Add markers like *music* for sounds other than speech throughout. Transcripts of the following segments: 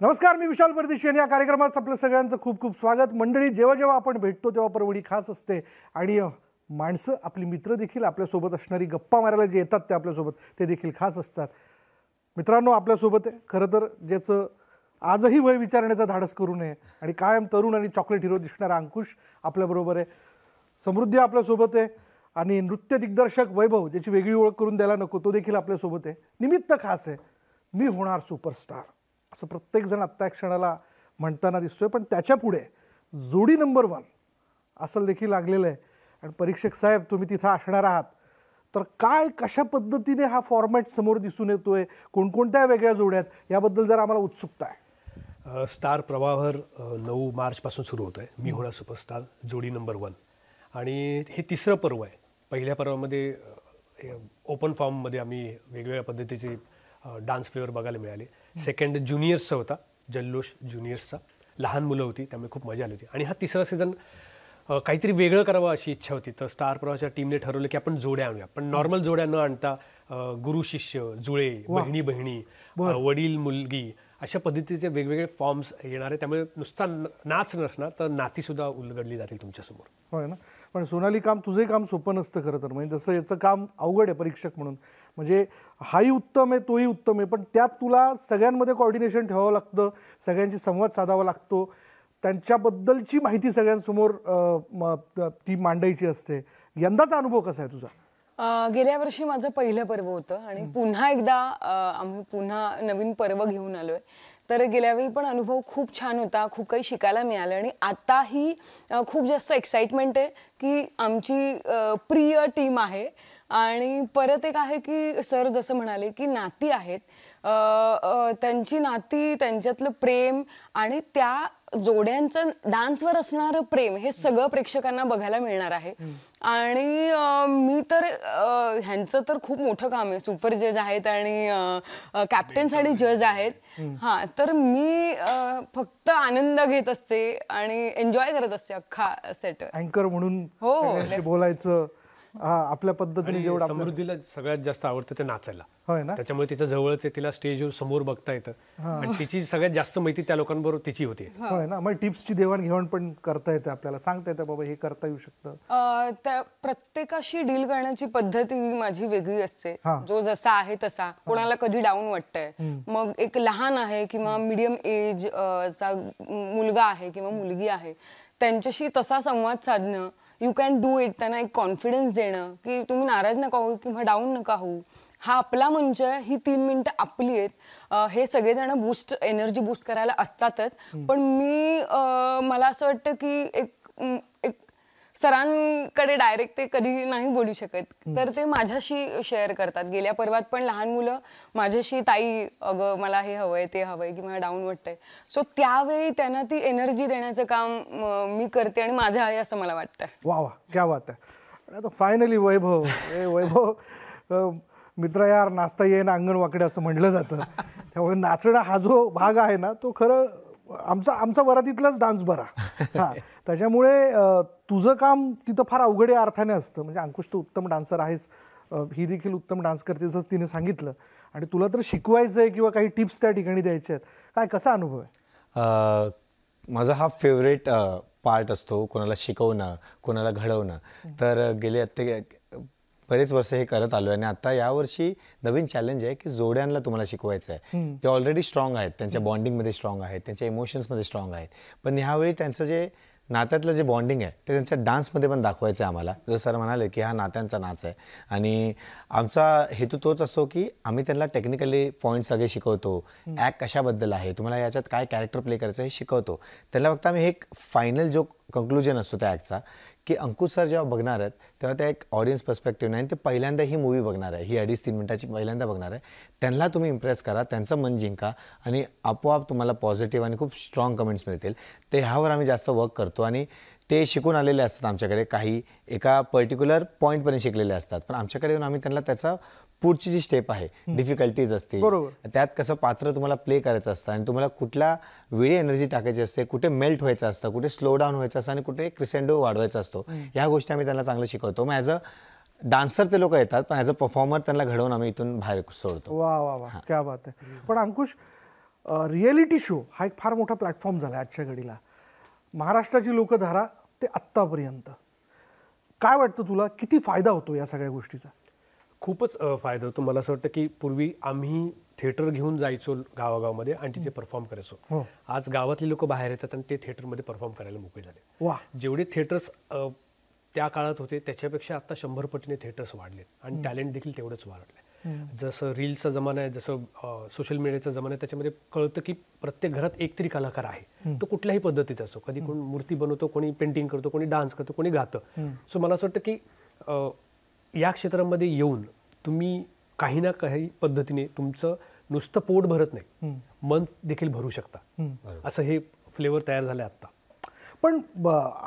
नमस्कार मी विशाल परदेशी आणि या कार्यक्रमात आपलं सगळ्यांचं खूप खूप स्वागत. मंडळी जेव्हा जेव्हा आपण भेटतो तेव्हा परवडी खास असते. आणि माणसं आपली मित्र देखील आपल्यासोबत असणारी गप्पा मारायला जे येतात ते आपल्यासोबत ते देखील खास असतात. मित्रांनो आपल्यासोबत आहे. खरं तर ज्याचं आजही वय विचारण्याचा धाडस करू नये आणि कायम तरुण आणि चॉकलेट हिरो दिसणारा अंकुश आपल्याबरोबर आहे. समृद्धी आपल्यासोबत आहे. आणि नृत्य दिग्दर्शक वैभव ज्याची वेगळी ओळख करून द्यायला नको तो देखील आपल्यासोबत आहे. निमित्त खास आहे. मी होणार सुपरस्टार. असं प्रत्येकजण आत्ता क्षणाला म्हणताना दिसतोय. पण त्याच्या पुढे जोडी नंबर वन असं देखील लागलेलं आहे. आणि परीक्षक साहेब तुम्ही तिथं असणार आहात. तर काय कशा पद्धतीने हा फॉर्मॅट समोर दिसून येतोय? कोणकोणत्या वेगळ्या जोड्या आहेत? याबद्दल जर आम्हाला उत्सुकता आहे. स्टार प्रवाहर नऊ मार्चपासून सुरू होतं आहे मी होणार सुपरस्टार जोडी नंबर वन. आणि हे तिसरं पर्व आहे. पहिल्या पर्वामध्ये हे ओपन फॉर्ममध्ये आम्ही वेगवेगळ्या पद्धतीचे डान्स फ्लेवर बघायला मिळाले. सेकंड ज्युनियर्सचा होता जल्लोष ज्युनियर्सचा लहान मुलं होती त्यामुळे खूप मजा आली होती. आणि हा तिसरा सीझन काहीतरी वेगळं करावं अशी इच्छा होती. तर स्टार प्रवाहाच्या टीमने ठरवलं की आपण जोड्या आणूया. पण नॉर्मल जोड्या न आणता गुरु शिष्य जुळे बहिणी बहिणी वडील मुलगी अशा पद्धतीचे वेगवेगळे फॉर्म्स येणार आहे त्यामुळे नुसता नाच नसणार तर नातीसुद्धा उलगडली जातील तुमच्यासमोर. होय ना? पण सोनाली काम तुझंही काम सोपं नसतं खरं तर. म्हणजे जसं याचं काम अवघड आहे परीक्षक म्हणून. म्हणजे हाही उत्तम आहे तोही उत्तम आहे पण त्यात तुला सगळ्यांमध्ये कॉर्डिनेशन ठेवावं लागतं सगळ्यांशी संवाद साधावा लागतो. त्यांच्याबद्दलची माहिती सगळ्यांसमोर ती मांडायची असते. यंदाचा अनुभव कसा आहे तुझा? गेल्या वर्षी माझं पहिलं पर्व होतं आणि पुन्हा एकदा आम्ही पुन्हा नवीन पर्व घेऊन आलोय. तर गेल्यावेळी पण अनुभव खूप छान होता खूप काही शिकायला मिळालं आणि आताही खूप जास्त एक्साइटमेंट आहे की आमची प्रिय टीम आहे. आणि परत एक आहे की सर जसं म्हणाले की नाती आहेत. त्यांची नाती त्यांच्यातलं प्रेम आणि त्या जोड्यांचं डान्सवर असणारं प्रेम हे सगळं प्रेक्षकांना बघायला मिळणार आहे. आणि मी तर ह्यांचं तर खूप मोठं काम आहे. सुपर जज आहेत आणि कॅप्टन्स आणि जज आहेत. हा तर मी फक्त आनंद घेत असते आणि एन्जॉय करत असते अख्खा सेट. अँकर म्हणून हो, हो. बोलायचं आपल्या पद्धतीने समृद्धीला सगळ्यात जास्त आवडतं ते नाचायला. होय ना? त्याच्यामुळे तिच्या जवळच आहे तिला स्टेजवर समोर बघता येतं. आणि तिची सगळ्यात जास्त माहिती त्या लोकांबरोबर तिची होती. होय ना? मग टिप्सची देवाणघेवाण पण करता येते आपल्याला. सांगता येतं बाबा हे करता येऊ शकतं. अ, त्या प्रत्येकाशी डील करण्याची पद्धत ही माझी वेगळी असते. हा. जो जसा आहे तसा. कोणाला कधी डाऊन वाटतंय. मग एक लहान आहे किंवा मिडियम एज चा मुलगा आहे किंवा मुलगी आहे त्यांच्याशी तसा संवाद साधणं यू कॅन डू इट त्यांना एक कॉन्फिडन्स देणं की तुम्ही नाराज नका होऊ किंवा डाऊन नका होऊ. हा आपला मंच आहे ही तीन मिनिटं आपली आहेत. हे सगळेजण बूस्ट एनर्जी बूस्ट करायला असतातच. पण मी मला असं वाटतं की एक एक सरांकडे डायरेक्ट ते कधी नाही बोलू शकत. तर ते माझ्याशी शेअर करतात. गेल्या पर्वात पण लहान मुलं माझ्याशी ताई अगं मला हे हवंय ते हवंय किंवा डाऊन वाटतंय. सो त्यावेळी त्यांना ती एनर्जी देण्याचं काम म, करते आणि माझं आहे असं मला वाटतं वा वा क्या आता फायनली वैभव ए वैभव मित्र यार नाचता येईन अंगण वाकडे असं म्हटलं जातं. त्यामुळे नाचणं हा जो भाग आहे ना तो खरं आमचा आमचा वरातीतलाच डान्स बरा. हा. त्याच्यामुळे तुझं काम तिथं फार अवघड या अर्थाने असतं. म्हणजे अंकुश तू उत्तम डान्सर आहेस. ही देखील उत्तम डान्स करते असंच तिने सांगितलं. आणि तुला तर शिकवायचं आहे किंवा काही टिप्स त्या ठिकाणी द्यायच्या आहेत. काय कसा अनुभव आहे? माझा हा फेवरेट पार्ट असतो कोणाला शिकवणं कोणाला घडवणं. तर गेले आत्ते बरेच वर्ष हे करत आलो आणि आता यावर्षी नवीन चॅलेंज आहे की जोड्यांना तुम्हाला शिकवायचं आहे. ते ऑलरेडी स्ट्रॉंग आहेत. त्यांच्या बॉन्डिंगमध्ये स्ट्रॉंग आहेत. त्यांच्या इमोशन्समध्ये स्ट्रॉंग आहेत. पण ह्यावेळी त्यांचं जे नात्यातलं जे बॉन्डिंग आहे ते त्यांच्या डान्समध्ये पण दाखवायचं आहे आम्हाला. जसं सर म्हणाले की हा नात्यांचा नाच आहे. आणि आमचा हेतू तोच असतो की आम्ही त्यांना टेक्निकली पॉईंट सगळे शिकवतो. ॲक्ट कशाबद्दल आहे? तुम्हाला याच्यात काय कॅरेक्टर प्ले करायचं हे शिकवतो. त्यांना फक्त आम्ही एक फायनल जो कंक्लुजन असतो त्या ॲक्टचा की अंकुश सर जेव्हा बघणार आहेत तेव्हा त्या एक ऑडियन्स पर्स्पेक्टिव्ह आणि ते पहिल्यांदा ही मूवी बघणार आहे. ही अडीच तीन मिनिटाची पहिल्यांदा बघणार आहे. त्यांना तुम्ही इम्प्रेस करा त्यांचं मन जिंका आणि आपोआप तुम्हाला पॉझिटिव्ह आणि खूप स्ट्रॉंग कमेंट्स मिळतील. ते ह्यावर आम्ही जास्त वर्क करतो. आणि ते शिकून आलेले असतात आमच्याकडे. काही एका पर्टिक्युलर पॉईंटपर्यंत शिकलेले असतात. पण आमच्याकडे येऊन आम्ही त्यांना त्याचा पुढची जी स्टेप आहे डिफिकल्टीज असते बरोबर. त्यात कसं पात्र तुम्हाला प्ले करायचं असतं आणि तुम्हाला कुठल्या वेळी एनर्जी टाकायची असते कुठे मेल्ट व्हायचं असतं कुठे स्लो डाऊन व्हायचं असतं आणि कुठे क्रिसेंडो वाढवायचा असतो ह्या गोष्टी आम्ही त्यांना चांगलं शिकवतो. मग ॲज अ डान्सर ते लोक येतात पण ॲज अ परफॉर्मर त्यांना घडवून आम्ही इथून बाहेर सोडतो. वा वा वा. क्या बात आहे. पण अंकुश रिॲलिटी शो हा एक फार मोठा प्लॅटफॉर्म झाला आजच्या घडीला. महाराष्ट्राची लोकधारा ते आत्तापर्यंत. काय वाटतं तुला? किती फायदा होतो या सगळ्या गोष्टीचा? खूपच फायदा होतो. मला असं वाटतं की पूर्वी आम्ही थिएटर घेऊन जायचो गावागावमध्ये आणि तिथे परफॉर्म करायचो. हो. आज गावातली लोक बाहेर येतात आणि ते थिएटरमध्ये परफॉर्म करायला मोकळे झाले. वा. जेवढे थिएटर्स त्या काळात होते त्याच्यापेक्षा आता शंभर पटीने थिएटर्स वाढले आणि टॅलेंट देखील तेवढंच वाढलंय. जसं रील्सचा जमाना आहे जसं सोशल मीडियाचा जमाना आहे त्याच्यामध्ये कळतं की प्रत्येक घरात एक तरी कलाकार आहे. तो कुठल्याही पद्धतीचा असो. कधी कोण मूर्ती बनवतो कोणी पेंटिंग करतो कोणी डान्स करतो कोणी गातं. सो मला असं वाटतं की या क्षेत्रामध्ये येऊन तुम्ही काही ना काही पद्धतीने तुमचं नुसतं पोट भरत नाही. मन देखील भरू शकता. असं हे फ्लेवर तयार झालं आत्ता. पण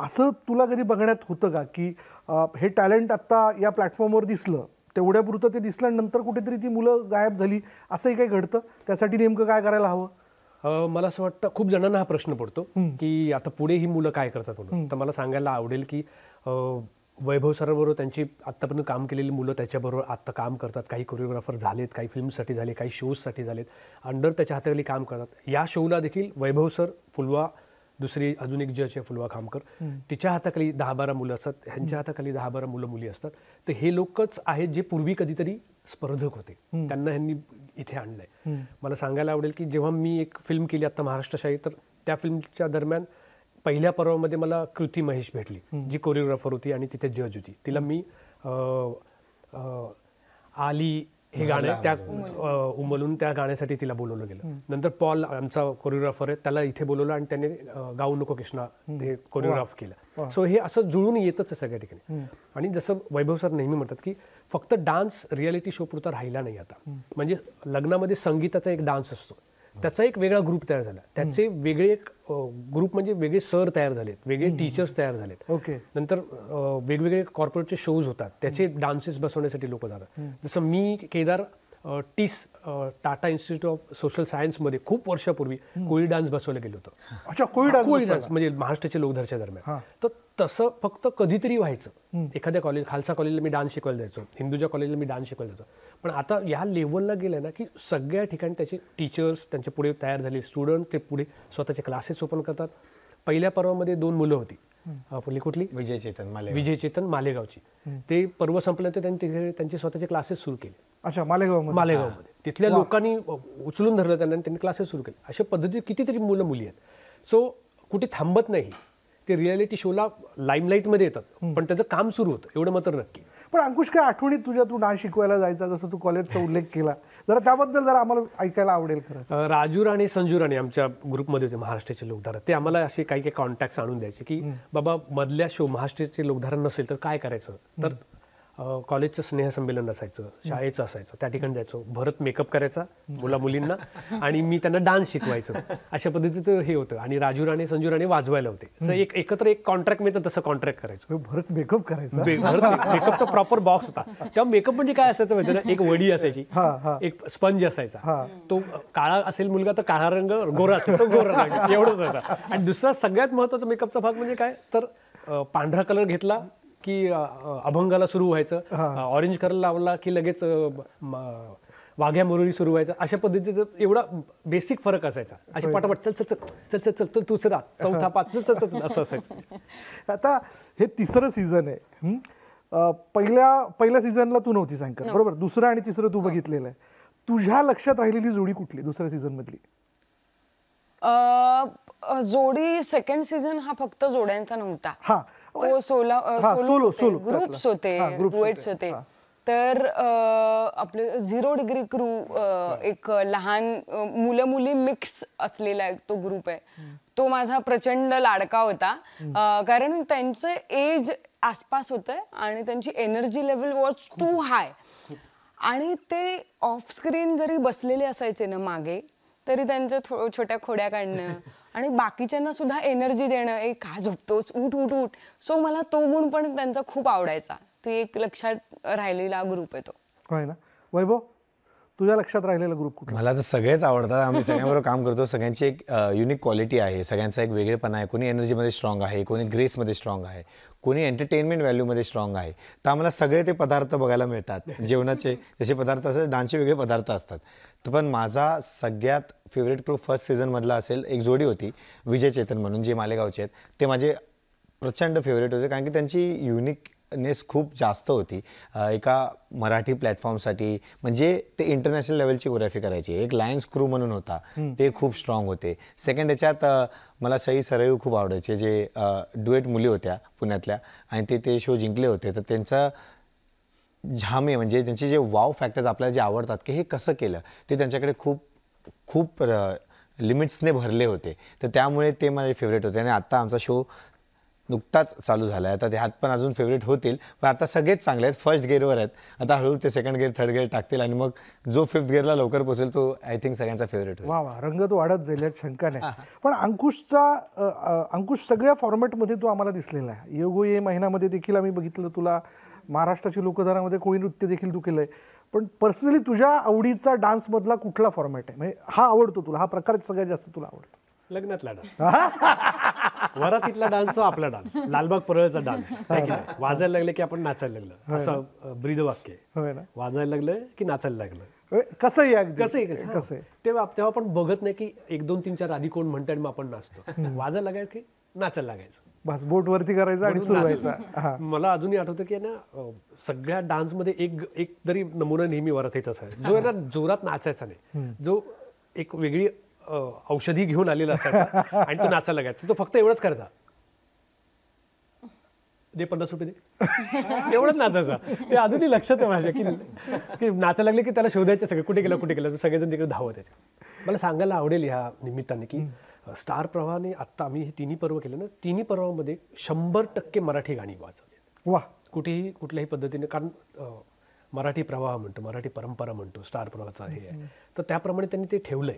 असं तुला कधी बघण्यात होतं का की हे टॅलेंट आत्ता या प्लॅटफॉर्मवर दिसलं तेवढ्यापुरतं ते दिसल्यानंतर कुठेतरी ती मुलं गायब झाली. असंही काही घडतं? त्यासाठी नेमकं काय करायला हवं? मला असं वाटतं खूप जणांना हा प्रश्न पडतो की आता पुढे ही मुलं काय करतात म्हणून. तर मला सांगायला आवडेल की वैभव सराबरोबर त्यांची आत्तापर्यंत काम केलेली मुलं त्याच्याबरोबर आत्ता काम करतात. काही कोरिओग्राफर झालेत काही फिल्मसाठी झाले काही शोजसाठी झालेत. अंडर त्याच्या हाताखाली काम करतात. या शोला देखील वैभव सर फुलवा दुसरी अजून एक जज आहे फुलवा खामकर तिच्या हाताखाली दहा बारा मुलं असतात ह्यांच्या हाताखाली दहा बारा मुलं मुली असतात. तर हे लोकच आहेत जे पूर्वी कधीतरी स्पर्धक होते. त्यांना ह्यांनी इथे आणलंय. मला सांगायला आवडेल की जेव्हा मी एक फिल्म केली आता महाराष्ट्रशाही तर त्या फिल्मच्या दरम्यान पहिल्या पर्वामध्ये मला कृती महेश भेटली जी कोरिओग्राफर होती आणि तिथे जज होती. तिला मी आली हे गाणं त्या अं, उमलून त्या गाण्यासाठी तिला बोलवलं गेलं. नंतर पॉल आमचा कोरिओग्राफर आहे त्याला इथे बोलवलं आणि त्याने गाऊ नको कृष्णा ते कोरिओग्राफ केलं. सो हे असं जुळून येतच आहे सगळ्या ठिकाणी. आणि जसं वैभव सर नेहमी म्हणतात की फक्त डान्स रियालिटी शो पुरता राहिला नाही आता. म्हणजे लग्नामध्ये संगीताचा एक डान्स असतो. त्याचा एक वेगळा ग्रुप तयार झाला. त्याचे वेगळे एक ग्रुप म्हणजे वेगळे सर तयार झालेत. वेगळे टीचर्स तयार झालेत. ओके. नंतर वेगवेगळे कॉर्पोरेटचे शोज होतात. त्याचे डान्सेस बसवण्यासाठी लोक जातात. जसं मी Kedar TISS Tata institute of social सायन्समध्ये खूप वर्षापूर्वी कोळी डान्स बसवलं गेलं होतं. अच्छा कोळी डान्स कोळी डान्स म्हणजे महाराष्ट्राच्या लोकधरच्या दरम्यान. तर तसं फक्त कधीतरी व्हायचं. एखाद्या कॉलेज खालसा कॉलेजला मी डान्स शिकवायला जायचो. हिंदूच्या कॉलेजला मी डान्स शिकवायला जायचो. पण आता या लेवलला गेलं ना की सगळ्या ठिकाणी त्याचे टीचर्स त्यांचे पुढे तयार झाले स्टुडंट ते पुढे स्वतःचे क्लासेस ओपन करतात. पहिल्या पर्वामध्ये दोन मुलं होती. आपली कुठली? विजय चेतन माले विजय चेतन मालेगावची. ते पर्व संपल्यानंतर त्यांनी तिथे त्यांचे स्वतःचे क्लासेस सुरू केले. अच्छा मालेगाव मालेगावमध्ये. तिथल्या लोकांनी उचलून धरलं त्यांना त्यांनी क्लासेस सुरू केले. अशा पद्धतीत कितीतरी मुलं मुली आहेत. सो कुठे थांबत नाही. ते रियालिटी शोला लाईमलाईटमध्ये येतात. पण त्याचं काम सुरू होतं. एवढं मात्र नक्की. पण अंकुश काय आठवणीत तुझ्या तू डान्स शिकवायला जायचा जसं तू कॉलेजचा उल्लेख केला. जरा त्याबद्दल जरा आम्हाला ऐकायला आवडेल खरं. राजू राणे संजू राणे आमच्या ग्रुपमध्ये होते महाराष्ट्राचे लोकधारा ते आम्हाला असे काही काही कॉन्टॅक्ट आणून द्यायचे की बाबा मधल्या शो महाराष्ट्राचे लोकधारा नसेल तर काय करायचं? तर कॉलेजचं स्नेहसंमेलन असायचं शाळेचं असायचं त्या ठिकाणी जायचो. भरत मेकअप करायचा मुला मुलींना आणि मी त्यांना डान्स शिकवायचं. अशा पद्धतीचं हे होतं. आणि राजू राणे संजू राणे वाजवायला होते. तर एक एकत्र एक कॉन्ट्रॅक्ट मिळतं तसं कॉन्ट्रॅक्ट करायचो. भरत मेकअप करायचा? भरत मेकअपचा प्रॉपर बॉक्स होता. तेव्हा मेकअप म्हणजे काय असायचं माहिती ना एक वडी असायची. एक स्पंज असायचा. तो काळा असेल मुलगा तर काळा रंग गोरा असेल तो गोरा रंग. एवढंच होता आणि दुसरा सगळ्यात महत्त्वाचा मेकअपचा भाग म्हणजे काय? तर पांढरा कलर घेतला की अभंगाला सुरू व्हायचं. ऑरेंज कलर लावला की लगेच वाघ्या मुरळी सुरू व्हायचं. अशा पद्धतीचं एवढा बेसिक फरक असायचा. असे पटापट चल चल चल चल चल दुसरा चौथा पाच चल चल चल असं असायचं. *laughs* आता हे तिसरं सीझन आहे. हं? पहिल्या पहिल्या सीझनला तू नव्हती सांगत बरोबर? दुसरं आणि तिसरं तू बघितलेलं आहे. तुझ्या लक्षात राहिलेली जोडी कुठली दुसऱ्या सीझन मधली? जोडी सेकंड सीझन हा फक्त जोड्यांचा नव्हता. हा. सोला ग्रुप्स. होते डुएट्स होते. तर आपले झिरो डिग्री क्रू एक लहान मुलं मुली मिक्स असलेला एक तो ग्रुप आहे. तो माझा प्रचंड लाडका होता. कारण त्यांचं एज आसपास होतं आणि त्यांची energy level was too high. आणि ते ऑफ स्क्रीन जरी बसलेले असायचे ना मागे तरी त्यांच्या थो छोट्या खोड्या काढणं आणि बाकीच्यांना सुद्धा एनर्जी देणं ए का झोपतोच उठ उठ उठ. सो मला तो गुण पण त्यांचा खूप आवडायचा. ती एक लक्षात राहिलेला ग्रुप आहे तो. ना? वैभव तुझ्या लक्षात राहिलेला ग्रुप कुठला? मला तर सगळेच आवडतात. आम्ही सगळ्यांबरोबर काम करतो. सगळ्यांची एक युनिक क्वालिटी आहे. सगळ्यांचा एक वेगळेपणा आहे. कोणी एनर्जीमध्ये स्ट्रॉंग आहे कोणी ग्रेसमध्ये स्ट्रॉंग आहे कोणी एंटरटेनमेंट व्हॅल्यूमध्ये स्ट्रॉंग आहे. तर आम्हाला सगळे ते पदार्थ बघायला मिळतात. जेवणाचे जसे पदार्थ असतात डान्सचे वेगळे पदार्थ असतात. तर पण माझा सगळ्यात फेवरेट क्रू फर्स्ट सीझनमधला असेल एक जोडी होती विजय चेतन म्हणून जे मालेगावचे आहेत. ते माझे प्रचंड फेवरेट होते. कारण की त्यांची युनिक युनिकनेस खूप जास्त होती. एका मराठी प्लॅटफॉर्मसाठी. म्हणजे ते इंटरनॅशनल लेवलची कोरिओग्राफी करायची. एक लायन्स क्रू म्हणून होता. ते खूप स्ट्रॉंग होते. सेकंड याच्यात मला सई सरयू खूप आवडायचे जे डुएट मुली होत्या पुण्यातल्या. आणि ते ते शो जिंकले होते. तर त्यांचं झामे म्हणजे त्यांचे जे वाव फॅक्टर्स आपल्याला जे आवडतात की हे कसं केलं ते त्यांच्याकडे खूप खूप लिमिट्सने भरले होते. तर त्यामुळे ते माझे फेवरेट होते. आणि आत्ता आमचा शो नुकताच चालू झाला आहे आता त्यात पण अजून फेवरेट होतील पण आता सगळेच चांगले आहेत. फर्स्ट गेअरवर आहेत. आता हळूहळू ते सेकंड गेअर थर्ड गेअर टाकतील आणि मग जो फिफ्थ गेअरला लवकर पोहोचेल तो आय थिंक सगळ्यांचा फेवरेट वा वा. रंगत वाढत जाईल यात शंका नाही. पण अंकुशचा अंकुश सगळ्या फॉर्मॅटमध्ये तू आम्हाला दिसलेला आहे. योगो ये महिन्यामध्ये देखील आम्ही बघितलं तुला. महाराष्ट्राची लोकधारामध्ये कोळी नृत्य देखील तू केलंय. पण पर्सनली तुझ्या आवडीचा डान्समधला कुठला फॉर्मॅट आहे? म्हणजे हा आवडतो तुला हा प्रकार सगळ्यात जास्त तुला आवडतो. लग्नातला डान्स वरातीतला डान्स तो आपला डान्स लालबाग परळचा डान्स वाजायला लागले की आपण नाचायला लागलं. असं अं, ब्रीद वाक्य ना. वाजायला लागलं की नाचायला लागलं. कसंही अगदी? कसं कसं तेव्हा तेव्हा आपण बघत नाही की एक दोन तीन चार आधी कोण म्हणतात मग आपण नाचतो. वाजायला लागायचं की नाचायला लागायचं. बस बोट वरती करायचं आणि सुरू व्हायचा हा. मला अजूनही आठवतं की ना सगळ्या डान्समध्ये एक एक तरी नमुना नेहमी वरातीतच आहे जो आहे ना जोरात नाचायचा नाही. जो एक वेगळी औषधी घेऊन आलेला असायचा आणि तो नाचायला लागायचा. तो फक्त एवढंच करता दे पन्नास रुपये दे. एवढंच नाचायचा. ते अजूनही लक्षात आहे माझ्या की की नाचायला लागले की त्याला शोधायचे सगळे. कुठे गेला कुठे गेला. सगळेजण तिकडे धावत यायचे मला सांगायला आवडेल ह्या निमित्ताने की स्टार प्रवाहाने आत्ता आम्ही हे तिन्ही पर्व केलं ना तिन्ही पर्वामध्ये शंभर टक्के मराठी गाणी वाजवली वा कुठेही कुठल्याही पद्धतीने. कारण मराठी प्रवाह म्हणतो मराठी परंपरा म्हणतो स्टार प्रवाहाचा हे आहे. तर त्याप्रमाणे त्यांनी ते ठेवलंय.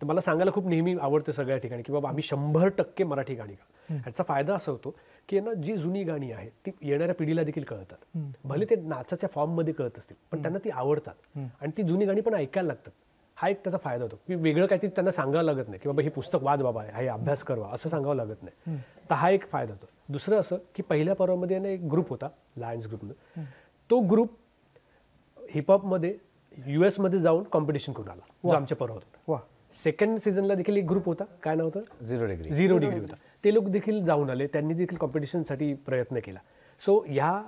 तर मला सांगायला खूप नेहमी आवडतं सगळ्या ठिकाणी की बाबा आम्ही शंभर टक्के मराठी गाणी गा ह्याचा फायदा असा होतो की ना जी जुनी गाणी आहेत ती येणाऱ्या पिढीला देखील कळतात. भले ते नाचाच्या फॉर्ममध्ये कळत असतील पण त्यांना ती आवडतात. आणि ती जुनी गाणी पण ऐकायला लागतात. हा एक त्याचा फायदा होतो की वेगळं काहीतरी त्यांना सांगावं लागत नाही की बाबा हे पुस्तक वाच बाबा हे अभ्यास करवा असं सांगावं लागत नाही. तर हा एक फायदा होतो. दुसरं असं की पहिल्या पर्वामध्ये ना एक ग्रुप होता लायन्स ग्रुपनं तो ग्रुप हिपहॉपमध्ये यू मध्ये जाऊन कॉम्पिटिशन करून आला जो आमच्या पर्वात होता. वा. सेकंड सीझनला देखील एक ग्रुप होता. काय नाव होतं? झिरो डिग्री झिरो डिग्री होता. ते लोक देखील जाऊन आले. त्यांनी देखील कॉम्पिटिशनसाठी प्रयत्न केला. सो ह्या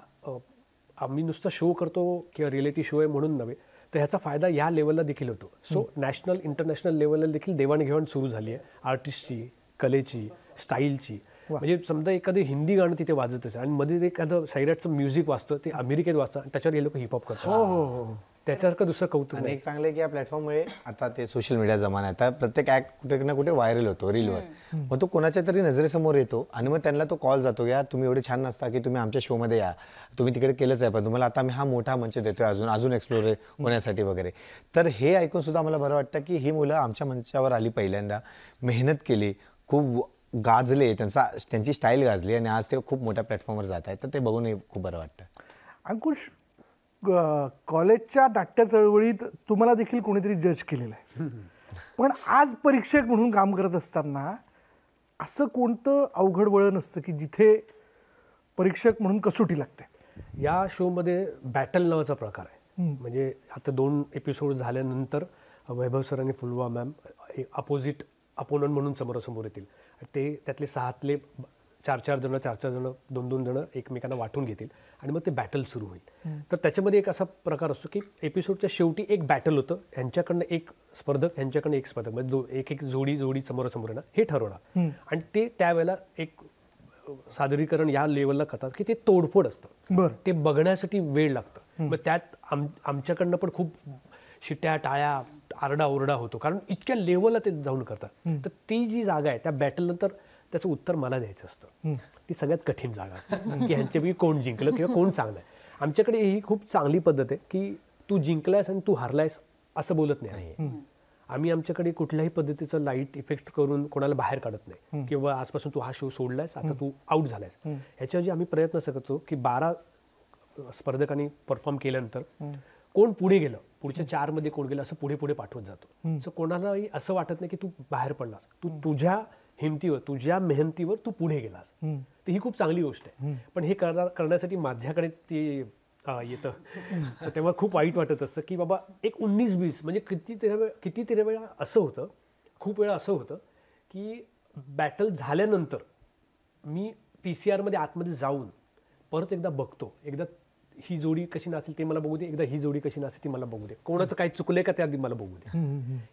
आम्ही नुसतं शो करतो किंवा रिएलिटी शो आहे म्हणून नव्हे तर ह्याचा फायदा या लेवलला देखील होतो. सो नॅशनल इंटरनॅशनल लेवलला देखील देवाणघेवाण सुरू झाली आहे. आर्टिस्टची कलेची स्टाईलची म्हणजे समजा एखादं हिंदी गाणं तिथे वाजत असेल आणि मध्ये एखादं सैराटचं म्युझिक वाजतं ते अमेरिकेत वाजतं आणि त्याच्यावर हे लोक हिपहॉप करतात. त्याच्यासारखं दुसरं कौतुक आणि नाही. एक चांगलं की या प्लॅटफॉर्ममुळे आता ते सोशल मीडिया जमाना आहे. आता प्रत्येक ऍक्ट कुठे ना कुठे व्हायरल होतो रीलवर मग तो कोणाच्या तरी नजरेसमोर येतो आणि मग त्यांना तो कॉल जातो यार तुम्ही एवढे छान नसता की तुम्ही आमच्या शोमध्ये या. तुम्ही तिकडे केलंच आहे पण तुम्हाला आता आम्ही हा मोठा मंच देतोय अजून अजून एक्सप्लोर होण्यासाठी वगैरे. तर हे ऐकून सुद्धा मला बरं वाटतं की ही मुलं आमच्या मंचावर आली पहिल्यांदा मेहनत केली खूप गाजले त्यांचा त्यांची स्टाईल गाजली आणि आज ते खूप मोठ्या प्लॅटफॉर्मवर जात आहेत तर ते बघून खूप बरं वाटतं. अंकुश कॉलेजच्या नाट्य चळवळीत तुम्हाला देखील कोणीतरी जज केलेलं आहे. *laughs* पण आज परीक्षक म्हणून काम करत असताना असं कोणतं अवघड वळण असतं की जिथे परीक्षक म्हणून कसोटी लागते? या शोमध्ये बॅटल नावाचा प्रकार आहे. म्हणजे आता दोन एपिसोड झाल्यानंतर वैभव सर आणि फुलवा मॅम अपोजिट अपोनंट म्हणून समोरासमोर येतील. ते त्यातले सहातले चार चार जण चार चार जण दोन दोन जण एकमेकांना वाटून घेतील आणि मग ते बॅटल सुरू होईल. तर त्याच्यामध्ये एक असा प्रकार असतो की एपिसोडच्या शेवटी एक बॅटल होतं. यांच्याकडनं एक स्पर्धक यांच्याकडनं एक स्पर्धक. म्हणजे जो एक एक जोडी जोडी समोरासमोर येणार हे ठरवणार. आणि ते त्यावेळेला एक सादरीकरण या लेवलला करतात की ते तोडफोड असतं. बरं. ते बघण्यासाठी वेळ लागतं. मग त्यात आम आमच्याकडनं पण खूप शिट्या टाळ्या आरडा ओरडा होतो. कारण इतक्या लेवलला ते जाऊन करतात. तर ती जी जागा आहे त्या बॅटल नंतर त्याचं उत्तर मला द्यायचं असतं. ती सगळ्यात कठीण जागा असते. की ह्यांच्यापैकी कोण जिंकलं किंवा कोण चांगलं आहे. आमच्याकडे ही खूप चांगली पद्धत आहे की तू जिंकलायस आणि तू हारलायस असं बोलत नाही आम्ही. आमच्याकडे कुठल्याही पद्धतीचं लाइट इफेक्ट करून कोणाला बाहेर काढत नाही. किंवा आजपासून तू हा शो सोडलायस आता तू आउट झालायस. ह्याच्याऐवजी आम्ही प्रयत्न करतो की बारा स्पर्धकांनी परफॉर्म केल्यानंतर कोण पुढे गेलं? पुढच्या चारमध्ये कोण गेलं असं पुढे पुढे पाठवत जातो. सो कोणालाही असं वाटत नाही की तू बाहेर पडलास. तू तुझ्या हिमतीवर तुझ्या मेहनतीवर तू पुढे गेलास. तर ही खूप चांगली गोष्ट आहे. पण हे करण्यासाठी माझ्याकडे ते येतं. तर तेव्हा खूप वाईट वाटत असतं की बाबा एक उन्नीस बीस म्हणजे किती तरी वेळ किती तरी वेळा असं होतं खूप वेळा असं होतं की बॅटल झाल्यानंतर मी पी सी आरमध्ये आतमध्ये जाऊन परत एकदा बघतो एकदा ही जोडी कशी नाचेल ते मला बघू दे. एकदा ही जोडी कशी नाचेल ती मला बघू दे. कोणाचं काही चुकलंय का ते आधी मला बघू दे.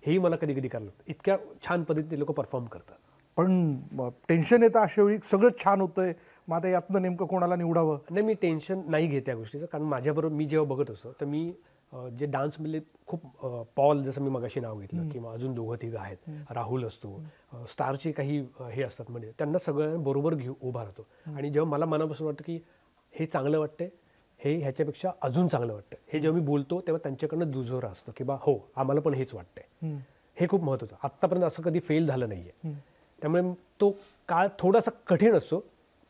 हेही मला कधी कधी करायला. इतक्या छान पद्धतीने लोक परफॉर्म करतात. पण टेन्शन येतं अशा वेळी सगळं छान होतंय. मग आता यातनं नेमकं कोणाला निवडावं? नाही मी टेन्शन नाही घेत त्या गोष्टीचं. कारण माझ्याबरोबर मी जेव्हा बघत असतो तर मी जे डान्समधले खूप अं, पॉल जसं मी मगाशी नाव घेतलं किंवा अजून दोघं तिघं आहेत राहुल असतो स्टारचे काही हे असतात म्हणजे त्यांना सगळ्यांना बरोबर घेऊ उभा राहतो. आणि जेव्हा मला मनापासून वाटतं की हे चांगलं वाटतंय हे ह्याच्यापेक्षा अजून चांगलं वाटतं हे जेव्हा मी बोलतो तेव्हा त्यांच्याकडनं दुजोरा असतो की बा हो आम्हाला पण हेच वाटतंय. हे खूप महत्वाचं आत्तापर्यंत असं कधी फेल झालं नाहीये. त्यामुळे तो काळ थोडासा कठीण असतो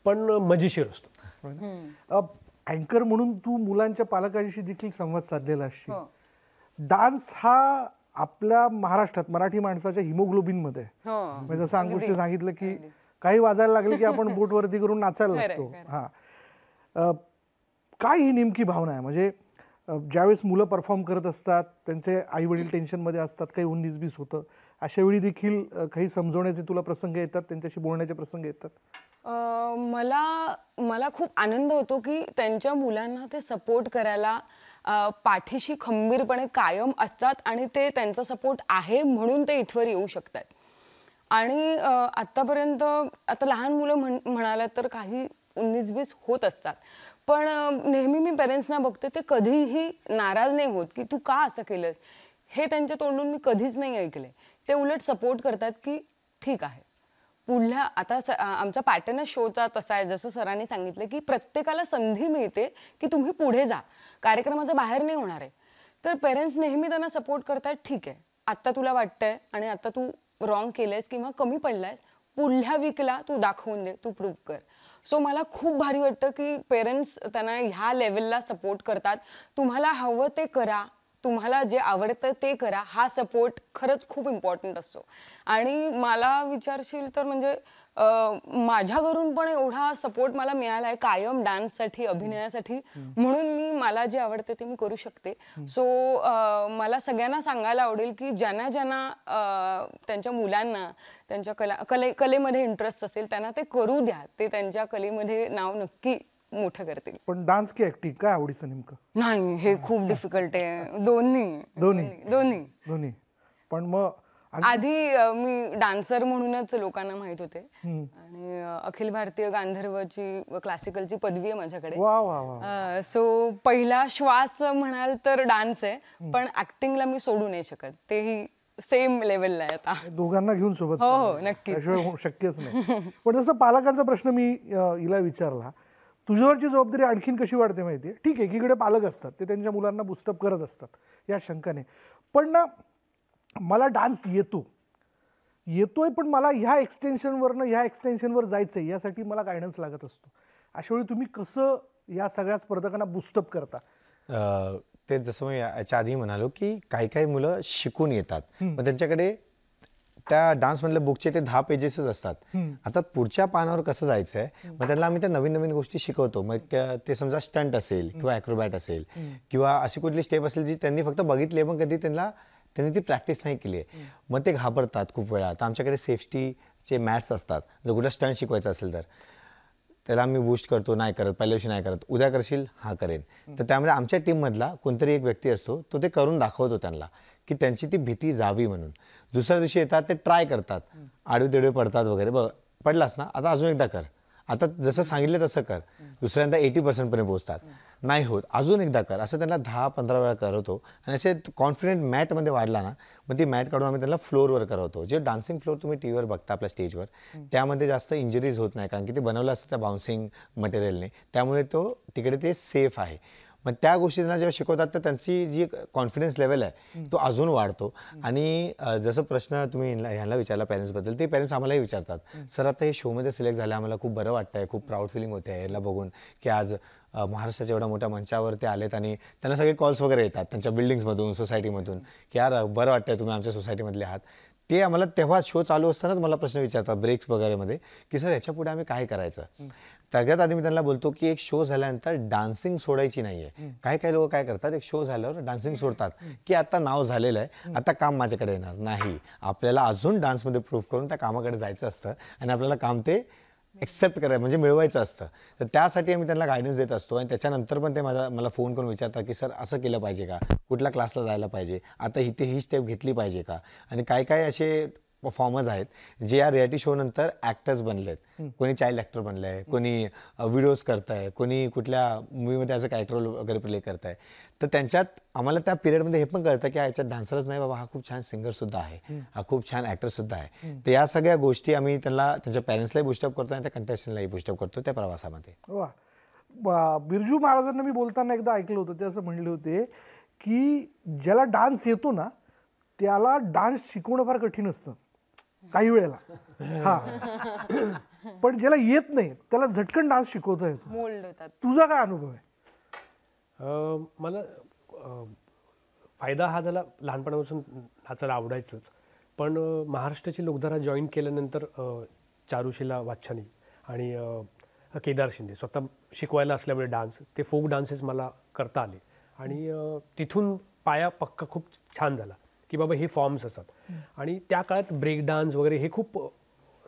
पण मजेशीर असतो. अँकर म्हणून तू मुलांच्या पालकांशी देखील संवाद साधलेला हो. असशील डान्स हा आपल्या महाराष्ट्रात मराठी माणसाच्या हिमोग्लोबिनमध्ये आहे. हो. म्हणजे जसं अंकुशने सांगितलं की काही वाजायला लागले की आपण बोट वरती करून नाचायला लागतो. हा. काय ही नेमकी भावना आहे? म्हणजे ज्यावेळेस मुलं परफॉर्म करत असतात त्यांचे आई वडील टेन्शनमध्ये असतात काही उन्नीसबीस होतं अशा वेळी देखील काही समजवण्याचे तुला प्रसंग येतात? त्यांच्याशी बोलण्याचे प्रसंग येतात? मला मला खूप आनंद होतो की त्यांच्या मुलांना ते सपोर्ट करायला पाठीशी खंबीरपणे कायम असतात आणि ते त्यांचा सपोर्ट आहे म्हणून ते इथवर येऊ शकतात. आणि आत्तापर्यंत आता लहान मुलं म्हण म्हणाला तर काही उन्नीस बीस होत असतात. पण नेहमी मी पेरेंट्सना बघते ते कधीही नाराज नाही होत की तू का असं केलंस? हे त्यांच्या तोंडून मी कधीच नाही ऐकले. ते उलट सपोर्ट करतात की ठीक आहे. पुढल्या आता स- आमचा पॅटर्नच शोचा तसा आहे. जसं सरांनी सांगितलं की प्रत्येकाला संधी मिळते की तुम्ही पुढे जा. कार्यक्रमाच्या बाहेर नाही होणार आहे. तर पेरेंट्स नेहमी त्यांना सपोर्ट करतायत ठीक आहे. आत्ता तुला वाटतंय आणि आता तू रॉंग केलंयस किंवा कमी पडलायस. पुढल्या वीकला तू दाखवून दे तू प्रूव्ह कर. सो मला खूप भारी वाटतं की पेरेंट्स त्यांना ह्या लेवलला सपोर्ट करतात. तुम्हाला हवं ते करा. तुम्हाला जे आवडतं ते करा. हा सपोर्ट खरंच खूप इम्पॉर्टंट असतो. आणि मला विचारशील तर म्हणजे अं, माझ्या घरून पण एवढा सपोर्ट मला मिळाला आहे कायम डान्ससाठी अभिनयासाठी. म्हणून मी मला जे आवडते ते मी करू शकते. सो मला सगळ्यांना सांगायला आवडेल की ज्यांना ज्यांना त्यांच्या मुलांना त्यांच्या कला कले कलेमध्ये इंटरेस्ट असेल त्यांना ते करू द्या. ते त्यांच्या कलेमध्ये नाव नक्की मोठं करतील. पण डान्स की ऍक्टिंग काय आवडीचं नेमकं? नाही हे खूप डिफिकल्ट आहे. दोन्ही. दोन्ही? दोन्ही. दोन्ही. पण मग आधी मी डान्सर म्हणूनच लोकांना माहीत होते. आणि अखिल भारतीय गांधर्वची क्लासिकलची पदवी आहे माझ्याकडे. सो पहिला श्वास म्हणाल तर डान्स आहे पण ऍक्टिंगला मी सोडू नाही शकत. तेही सेम लेवलला आहे आता. दोघांना घेऊन सोबत हो, हो, हो- शक्यच नाही. पण जसं पालकांचा प्रश्न मी हिला विचारला तुझ्यावरची जबाबदारी आणखीन कशी वाढते माहितीये? ठीक आहे एकीकडे पालक असतात ते त्यांच्या मुलांना बुस्टअप करत असतात या शंकाने. पण ना मला डान्स येतो. येतोय पण मला ह्या एक्सटेन्शनवरनं ह्या एक्सटेन्शनवर जायचंय यासाठी मला गायडन्स लागत असतो. अशा वेळी तुम्ही कसं या सगळ्या स्पर्धकांना बुस्टअप करता? ते जसं मी याच्या आधी म्हणालो की काही काही मुलं शिकून येतात. मग त्यांच्याकडे त्या डान्समधल्या बुकचे ते दहा पेजेसच असतात. आता पुढच्या पानावर कसं जायचं आहे मग त्यांना आम्ही त्या नवीन नवीन गोष्टी शिकवतो. मग ते समजा स्टंट असेल किंवा ॲक्रोबॅट असेल किंवा अशी कुठली स्टेप असेल जी त्यांनी फक्त बघितली आहे पण कधी त्यांना त्यांनी ती प्रॅक्टिस नाही केली आहे. मग ते घाबरतात खूप वेळा. तर आमच्याकडे सेफ्टीचे मॅट्स असतात. जर कुठला स्टंट शिकवायचा असेल तर. त्याला आम्ही बूस्ट करतो नाही करत पहिल्या दिवशी नाही करत. उद्या करशील हा करेन. तर त्यामुळे आमच्या टीममधला कोणतरी एक व्यक्ती असतो तो ते करून दाखवतो त्यांना की त्यांची ती भीती जावी म्हणून. दुसऱ्या दिवशी येतात ते ट्राय करतात. आडवे तिडवे पडतात वगैरे. बघ पडलास ना आता अजून एकदा कर. आता जसं सांगितलं तसं कर. दुसऱ्यांदा एटी पर्सेंटपर्यंत पोहोचतात. नाही होत. अजून एकदा कर. असं त्यांना दहा पंधरा वेळा करवतो आणि असे कॉन्फिडेंट मॅटमध्ये वाढला ना मग ती मॅट काढून आम्ही त्यांना फ्लोअरवर करवतो. जे डान्सिंग फ्लोअर तुम्ही टी व्हीवर बघता आपल्या स्टेजवर त्यामध्ये जास्त इंजरीज होत नाही. कारण की ते बनवलं असतं त्या बाउन्सिंग मटेरियलने त्यामुळे तो तिकडे ते सेफ आहे. मग त्या गोष्टी त्यांना जेव्हा शिकवतात तर त्यांची जी कॉन्फिडन्स लेवल आहे तो अजून वाढतो. आणि जसं प्रश्न तुम्ही ह्यांना विचारला पॅरेंट्सबद्दल ते पॅरेंट्स आम्हालाही विचारतात. सर आता हे शोमध्ये सिलेक्ट झालं आम्हाला खूप बरं वाटतंय खूप प्राऊड फिलिंग होते याला बघून की आज महाराष्ट्राच्या एवढ्या मोठ्या मंचावर ते आलेत आणि त्यांना सगळे कॉल्स वगैरे येतात त्यांच्या बिल्डिंग्समधून सोसायटीमधून की यार बरं वाटतंय तुम्ही आमच्या सोसायटीमधले आहात. ते आम्हाला तेव्हा शो चालू असतानाच मला प्रश्न विचारतात ब्रेक्स वगैरेमध्ये की सर याच्यापुढे आम्ही काय करायचं? सगळ्यात आधी मी त्यांना बोलतो की एक शो झाल्यानंतर डान्सिंग सोडायची नाहीये. काही काही लोक काय करतात एक शो झाल्यावर डान्सिंग सोडतात की आता नाव झालेलं आहे आता काम माझ्याकडे येणार नाही. आपल्याला अजून डान्समध्ये प्रूव्ह करून त्या कामाकडे जायचं असतं आणि आपल्याला काम ते एक्सेप्ट करायचं म्हणजे मिळवायचं असतं. तर त्यासाठी आम्ही त्यांना गायडन्स देत असतो आणि त्याच्यानंतर पण ते माझा मला फोन करून विचारतात की सर असं केलं पाहिजे का? कुठल्या क्लासला जायला पाहिजे? आता इथे ही स्टेप घेतली पाहिजे का? आणि काय काय असे परफॉर्मर्स आहेत जे या रियालिटी शो नंतर ॲक्टर्स बनलेत. कोणी चाइल्ड ॲक्टर बनलंय कोणी व्हिडिओज करताय कोणी कुठल्या मूवीमध्ये ॲज अ कॅरेक्टर वगैरे प्ले करताय. तर त्यांच्यात आम्हाला त्या पिरियडमध्ये हे पण कळतं की याच्यात डान्सरच नाही बाबा हा खूप छान सिंगर सुद्धा आहे. हा खूप छान ॲक्टर सुद्धा आहे. तर या सगळ्या गोष्टी आम्ही त्यांना त्यांच्या पॅरेंट्सलाही बुस्टअप करतो आणि त्या कंटेस्टंटलाही बुस्टअप करतो त्या प्रवासामध्ये. बिरजू महाराजांना मी बोलताना एकदा ऐकलं होतं ते असं म्हणले होते की ज्याला डान्स येतो ना त्याला डान्स शिकवणं फार कठीण असतं. काही वेळेला. हा. पण ज्याला येत नाही त्याला झटकन डान्स शिकवता येतो. मोल्ड होतात. तुझा काय अनुभव आहे? अं, मला अं, फायदा हा झाला लहानपणापासून नाचायला आवडायचंच. पण अं, महाराष्ट्राची लोकधारा जॉईन केल्यानंतर अं, चारुशिला वाच्छानी आणि अं, केदार शिंदे स्वतः शिकवायला असल्यामुळे डान्स ते फोक डान्सेस मला करता आले. आणि अं, तिथून पाया पक्का खूप छान झाला. की बाबा हे फॉर्म्स असतात. आणि त्या काळात ब्रेक डान्स वगैरे हे खूप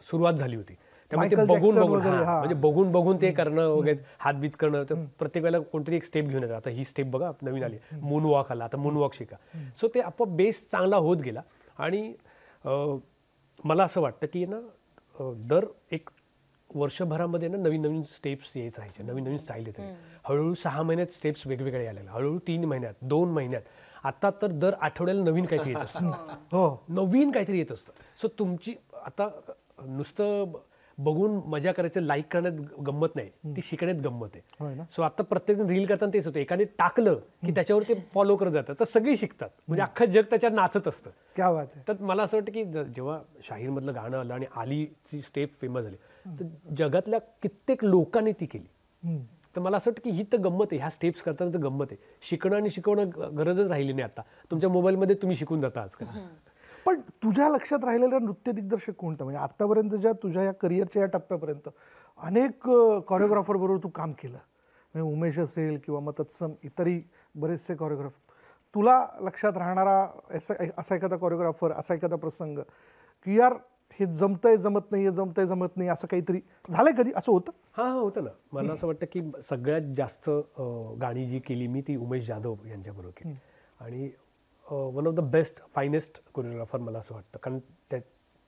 सुरुवात झाली होती. त्यामुळे ते बघून बघून. म्हणजे बघून बघून ते करणं वगैरे हातबीत करणं तर प्रत्येक वेळेला कोणतरी एक स्टेप घेऊन येतात. आता ही स्टेप बघा नवीन आली. मून वॉक आला आता मून वॉक शिका सो ते आपोआप बेस चांगला होत गेला. आणि मला असं वाटतं की ना दर एक वर्षभरामध्ये ना नवीन नवीन स्टेप्स येत राहायचे नवीन नवीन स्टाईल येत राहायचे. हळूहळू सहा महिन्यात स्टेप्स वेगवेगळे यायला हळूहळू तीन महिन्यात दोन महिन्यात. आता तर दर आठवड्याला नवीन काहीतरी येत असतं. *laughs* हो. नवीन काहीतरी येत असतं. सो तुमची आता नुसतं बघून मजा करायचं लाईक करण्यात गंमत नाही. ती शिकण्यात गंमत आहे? सो आता प्रत्येक रील करताना तेच होतं. एकाने टाकलं की त्याच्यावर ते फॉलो करत जातं तर सगळी शिकतात. म्हणजे अख्खं जग त्याच्यात नाचत असतं. क्या बात तर मला असं वाटतं की जेव्हा शाहीरमधलं गाणं आलं आणि आलीची स्टेप फेमस झाली तर जगातल्या कित्येक लोकांनी ती केली. तर मला असं वाटतं की ही तर गंमत आहे. ह्या स्टेप्स करताना तर गंमत आहे. शिकणं आणि शिकवणं गरजच राहिली नाही आता. तुमच्या मोबाईलमध्ये तुम्ही शिकून जाता आजकाल. पण तुझ्या लक्षात राहिलेला नृत्य दिग्दर्शक कोणता म्हणजे आतापर्यंतच्या तुझ्या या करिअरच्या या टप्प्यापर्यंत अनेक कॉरिओग्राफर बरोबर तू काम केलं. म्हणजे उमेश असेल किंवा मग तत्सम इतरही बरेचसे कॉरिओग्राफर तुला लक्षात राहणारा असा असा एखादा कॉरिओग्राफर असा एखादा प्रसंग की यार हे जमतंय जमत नाही हे जमतंय जमत नाही असं काहीतरी झालंय कधी? असं होतं? हा हा होतं ना. मला असं वाटतं की सगळ्यात जास्त गाणी जी केली मी ती उमेश जाधव यांच्याबरोबर केली. आणि one of the best finest choreographer मला असं वाटतं. कारण त्या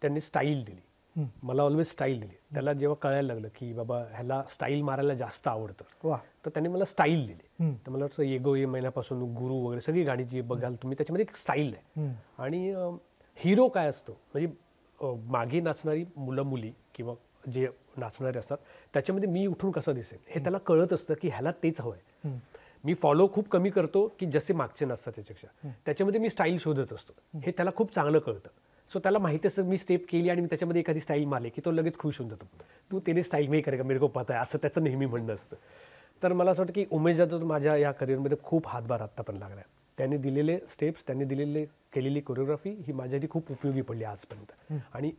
त्यांनी स्टाईल दिली. मला ऑलवेज स्टाईल दिली. त्याला जेव्हा कळायला लागलं की बाबा ह्याला स्टाईल मारायला जास्त आवडतं वा. तर त्यांनी मला स्टाईल दिली. तर मला वाटतं येगो ये महिन्यापासून गुरु वगैरे सगळी गाणी जी बघाल तुम्ही त्याच्यामध्ये एक स्टाईल आहे. आणि हिरो काय असतो? म्हणजे मागे नाचणारी मुलं मुली किंवा जे नाचणारे असतात त्याच्यामध्ये मी उठून कसं दिसेल हे त्याला कळत असतं की ह्याला तेच हवंय. मी फॉलो खूप कमी करतो की जसे मागचे नसतात त्याच्यापेक्षा. त्याच्यामध्ये मी स्टाईल शोधत असतो. हे त्याला खूप चांगलं कळतं. सो त्याला माहिती असतं मी स्टेप केली आणि मी त्याच्यामध्ये एखादी स्टाईल मारली की तो लगेच खुश होऊन जातो. तू त्याने स्टाईल मी करेगा मेरे को पता आहे असं त्याचं नेहमी म्हणणं असतं. तर मला असं वाटतं की उमेश जाधव माझ्या या करिअरमध्ये खूप हातभार आत्ता पण लागला आहे त्यांनी दिलेले स्टेप्स त्यांनी दिलेले केलेली कोरिओग्राफी ही माझ्यासाठी खूप उपयोगी पडली आजपर्यंत. आणि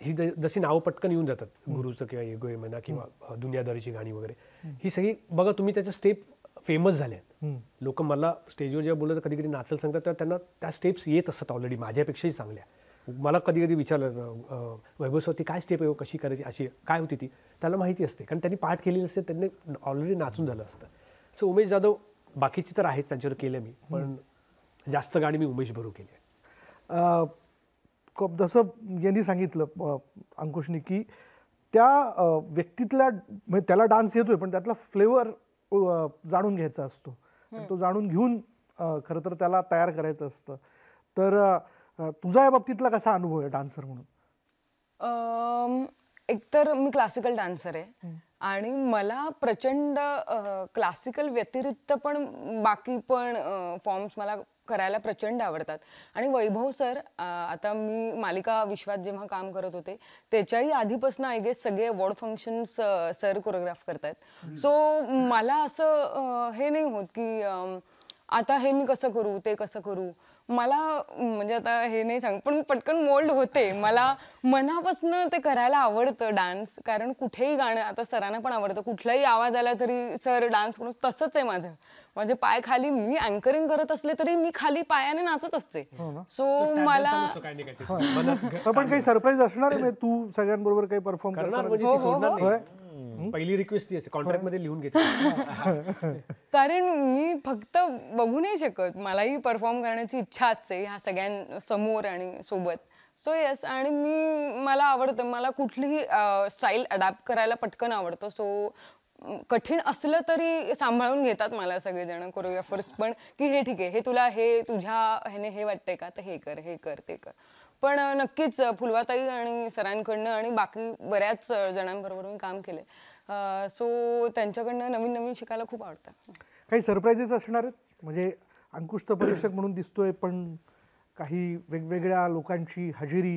ही ज- जशी नावं पटकन येऊन जातात गुरुचं किंवा येगो ये म्हणा किंवा दुनियादारीची गाणी वगैरे ही. सगळी बघा तुम्ही त्याच्या स्टेप फेमस झाल्या लोक मला स्टेजवर जेव्हा बोलत कधी कधी नाचायला सांगतात तेव्हा त्यांना त्या स्टेप्स येत असतात ऑलरेडी माझ्यापेक्षाही चांगल्या. मला कधी कधी विचारलं अ, वैभव स्वती काय स्टेप आहे हो, कशी करायची? अशी काय होती ती? त्याला माहिती असते. कारण त्यांनी पाठ केलेली असते त्यांनी ऑलरेडी नाचून झालं असतं. सो उमेश जाधव बाकीची तर आहेच त्यांच्यावर केलं मी पण जास्त गाणी मी उमेश भरू केली जसं यांनी सांगितलं अंकुशनी की त्या व्यक्तीतल्या म्हणजे त्याला डान्स येतोय पण त्यातला फ्लेवर जाणून घ्यायचा असतो. तो जाणून घेऊन खरं तर त्याला तयार करायचं असतं. तर तुझा या बाबतीतला कसा अनुभव आहे डान्सर म्हणून? एकतर मी क्लासिकल डान्सर आहे. आणि मला प्रचंड क्लासिकल व्यतिरिक्त पण बाकी पण फॉर्म्स मला करायला प्रचंड आवडतात. आणि वैभव सर आता मी मालिका विश्वात जेव्हा काम करत होते त्याच्याही आधीपासून आय गेस सगळे अवॉर्ड फंक्शन्स सर कोरिओग्राफ करतायत. सो मला असं हे नाही होत की आता हे मी कसं करू ते कसं करू? मला म्हणजे आता हे नाही सांग पण पटकन मोल्ड होते. मला मनापासून ते करायला आवडतं डान्स कारण कुठेही गाणं आता सरांना पण आवडतं. कुठलाही आवाज आला तरी सर डान्स करून तसंच आहे माझं. माझे पाय खाली मी अँकरिंग करत असले तरी मी खाली पायाने नाचत असते. सो मला ते. मनात पण काही सरप्राईज असणार आहे म्हणजे तू सगळ्यांबरोबर काही परफॉर्म करणार पहिली रिक्वेस्ट ती असते. कॉन्ट्रॅक्टमध्ये लिहून घेते. *laughs* कारण मी फक्त बघू नाही शकत. मलाही परफॉर्म करण्याची इच्छा असते ह्या सगळ्यांसमोर आणि सोबत. सो येस आणि मी मला आवडतं. मला कुठलीही स्टाईल अडॅप्ट करायला पटकन आवडतं. सो कठीण असलं तरी सांभाळून घेतात मला सगळेजण कोरिओग्राफर्स पण की हे ठीक आहे. हे तुला हे तुझ्या ह्याने हे वाटतंय का? तर हे कर हे कर ते कर. पण नक्कीच फुलवाताई आणि सरांकडनं आणि बाकी बऱ्याच जणांबरोबर मी काम केलं सो त्यांच्याकडनं नवीन नवीन शिकायला खूप आवडतं. काही सरप्राईजेस असणार आहेत? म्हणजे अंकुश तर परीक्षक म्हणून दिसतोय पण काही वेगवेगळ्या लोकांची हजेरी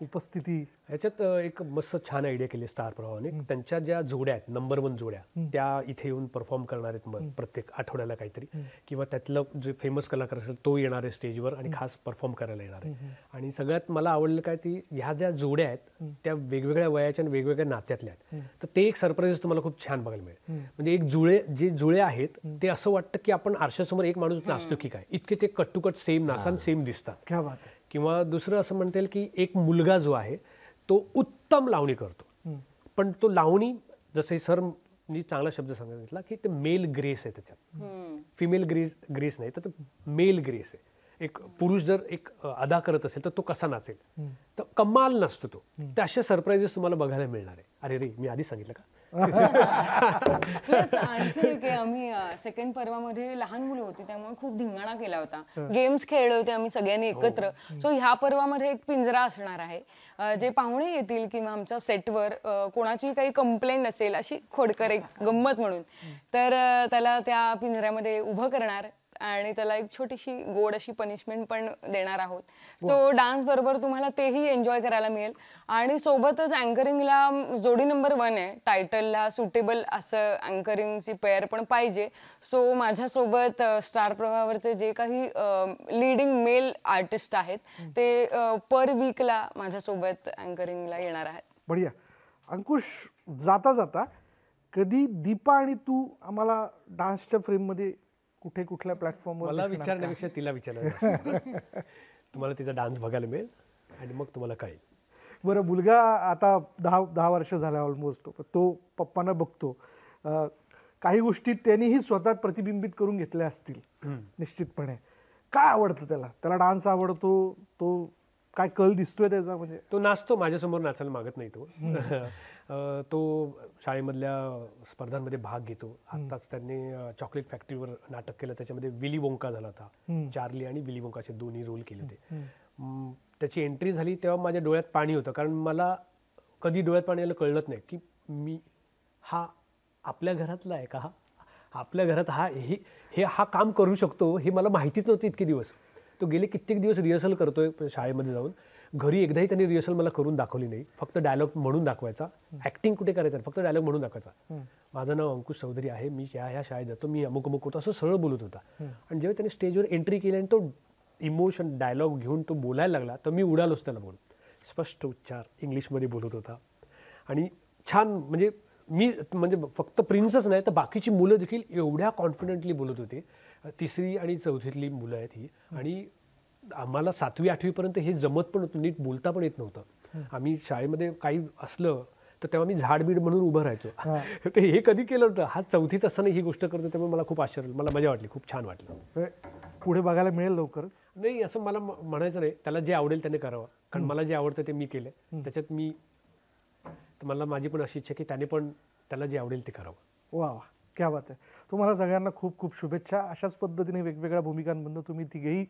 उपस्थिती. ह्याच्यात एक मस्त छान आयडिया केली स्टार प्रभावाने त्यांच्या ज्या जोड्या आहेत नंबर वन जोड्या त्या इथे येऊन परफॉर्म करणार आहेत मग प्रत्येक आठवड्याला काहीतरी. किंवा त्यातलं जे फेमस कलाकार असेल तो येणार आहे स्टेजवर आणि खास परफॉर्म करायला येणार आहे. आणि सगळ्यात मला आवडलं काय ती ह्या ज्या जोड्या आहेत त्या वेगवेगळ्या वयाच्या आणि वेगवेगळ्या नात्यातल्या आहेत. तर ते एक सरप्राईज तुम्हाला खूप छान बघायला मिळेल. म्हणजे एक जुळे जे जुळे आहेत ते असं वाटतं की आपण आरशासमोर एक माणूस नाचतो की काय? इतके ते कट टू कट सेम नाचताना सेम दिसतात किंवा दुसरं असं म्हणता येईल की एक मुलगा जो आहे तो उत्तम लावणी करतो. पण तो लावणी जसे सर मी चांगला शब्द सांगितला की ते मेल ग्रेस आहे त्याच्यात. फिमेल ग्रेस ग्रेस नाही तर मेल ग्रेस आहे. एक पुरुष जर एक अदा करत असेल तर तो कसा नाचेल? तर कमाल नसतो तो. तर असे सरप्राईजेस तुम्हाला बघायला मिळणार आहे. अरे रे मी आधी सांगितलं का? *laughs* प्लस *laughs* आणखी एक आहे, आम्ही सेकंड पर्वामध्ये लहान मुलं होती त्यामुळे खूप धिंगाणा केला होता. गेम्स खेळले होते आम्ही सगळ्यांनी एकत्र. सो ह्या पर्वामध्ये एक पिंजरा असणार आहे. जे पाहुणे येतील किंवा आमच्या सेटवर कोणाची काही कंप्लेंट नसेल अशी खोडकर एक गंमत म्हणून. तर त्याला त्या पिंजऱ्यामध्ये उभं करणार. आणि त्याला एक छोटीशी गोड अशी पनिशमेंट पण देणार आहोत. सो डान्स बरोबर तुम्हाला तेही एन्जॉय करायला मिळेल. आणि सोबतच अँकरिंगला जोडी नंबर वन आहे. टायटलला सुटेबल असं अँकरिंगची पेअर पण पाहिजे. सो माझ्यासोबत स्टार प्रवाहावरचे जे काही लिडिंग मेल आर्टिस्ट आहेत ते पर वीकला माझ्यासोबत अँकरिंगला येणार आहेत. बढिया. अंकुश जाता जाता कधी दीपा आणि तू आम्हाला डान्सच्या फ्रेममध्ये कुठे कुठल्या प्लॅटफॉर्मवर मला विचारण्यापेक्षा तिला विचारलं. *laughs* तुम्हाला तिचा डान्स बघायला मिळेल आणि मग तुम्हाला कळेल. बरं मुलगा आता दहा दहा वर्ष झाला ऑलमोस्ट तो पप्पांना बघतो. काही गोष्टी त्यांनीही स्वतः प्रतिबिंबित करून घेतल्या असतील निश्चितपणे. काय आवडतं त्याला? त्याला डान्स आवडतो तो काय कल दिसतोय त्याचा म्हणजे? तो नाचतो माझ्यासमोर नाचायला मागत नाही तो. *laughs* तो शाळेमधल्या स्पर्धांमध्ये भाग घेतो. आत्ताच त्यांनी चॉकलेट फॅक्टरीवर नाटक केलं. त्याच्यामध्ये विली वोंका झाला होता. चार्ली आणि विली वोंकाचे दोन्ही रोल केले होते. त्याची एंट्री झाली तेव्हा माझ्या डोळ्यात पाणी होतं. कारण मला कधी डोळ्यात पाणी आलं कळलंच नाही की मी हा आपल्या घरातला आहे का? हा आपल्या घरात हा हे हे हा काम करू शकतो हे मला माहितीच नव्हतं इतके दिवस. तो गेले कित्येक दिवस रिहर्सल करतोय शाळेमध्ये जाऊन. घरी एकदाही त्यांनी रिहर्सल मला करून दाखवली नाही. फक्त डायलॉग म्हणून दाखवायचा. ऍक्टिंग कुठे करायचं फक्त डायलॉग म्हणून दाखवायचा. माझं नाव अंकुश चौधरी आहे मी ह्या ह्या शाळेत जातो मी अमुक अमुक होतो असं सरळ बोलत होता. आणि जेव्हा त्याने स्टेजवर एंट्री केली आणि तो इमोशन डायलॉग घेऊन तो बोलायला लागला तर मी उडालोच त्याला बोल स्पष्ट उच्चार इंग्लिशमध्ये बोलत होता. आणि छान म्हणजे मी म्हणजे फक्त प्रिन्सच नाही तर बाकीची मुलं देखील एवढ्या कॉन्फिडेंटली बोलत होते. तिसरी आणि चौथीतली मुलं आहेत ही. आणि आम्हाला सातवी आठवीपर्यंत हे जमत पण होतं नीट बोलता पण येत नव्हतं. आम्ही शाळेमध्ये काही असलं तर तेव्हा मी झाडबीड म्हणून उभं राहायचो. *laughs* तर हे कधी केलं होतं? हा चौथीत असताना ही गोष्ट करतो त्यामुळे मला खूप आश्चर्य मला मजा वाटली खूप छान वाटलं. पुढे बघायला मिळेल लवकरच? नाही असं मला म्हणायचं नाही. त्याला जे आवडेल त्याने करावं. कारण मला जे आवडतं ते मी केलं त्याच्यात मी मला माझी पण अशी इच्छा की त्याने पण त्याला जे आवडेल ते करावं. वा वा. क्या बात आहे. तुम्हाला सगळ्यांना खूप खूप शुभेच्छा. अशाच पद्धतीने वेगवेगळ्या भूमिकांमधून तुम्ही तिघेही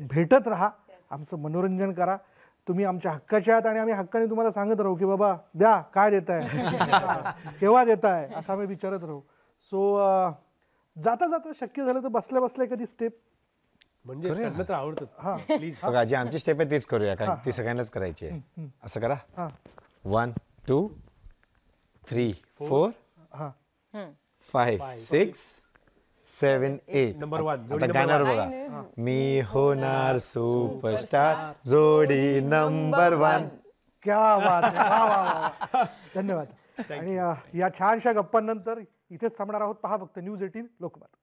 भेटत राहा. आमचं मनोरंजन करा. तुम्ही आमच्या हक्काचे आहात आणि आम्ही हक्काने तुम्हाला सांगत राहू की बाबा द्या काय देत आहे *laughs* केव्हा देत आहे असं आम्ही विचारत राहू. सो जाता जाता शक्य झालं तर बसल्या बसल्या एखादी स्टेप म्हणजे आवडतं. प्लीज बघा जी आमची स्टेप आहे तीच करूया कारण ती सगळ्यांनाच करायची आहे. असं करा. वन टू थ्री फोर हां. Five six seven eight. Number one, जोडी आता गाणार बघा. मी होणार सुपरस्टार. जोडी नंबर वन. क्या बात आहे. वा, वा, वा, वा. *laughs* धन्यवाद. आणि अ, या छानशा गप्पांनंतर इथेच थांबणार आहोत. पहा फक्त न्यूज एटीन लोकमत.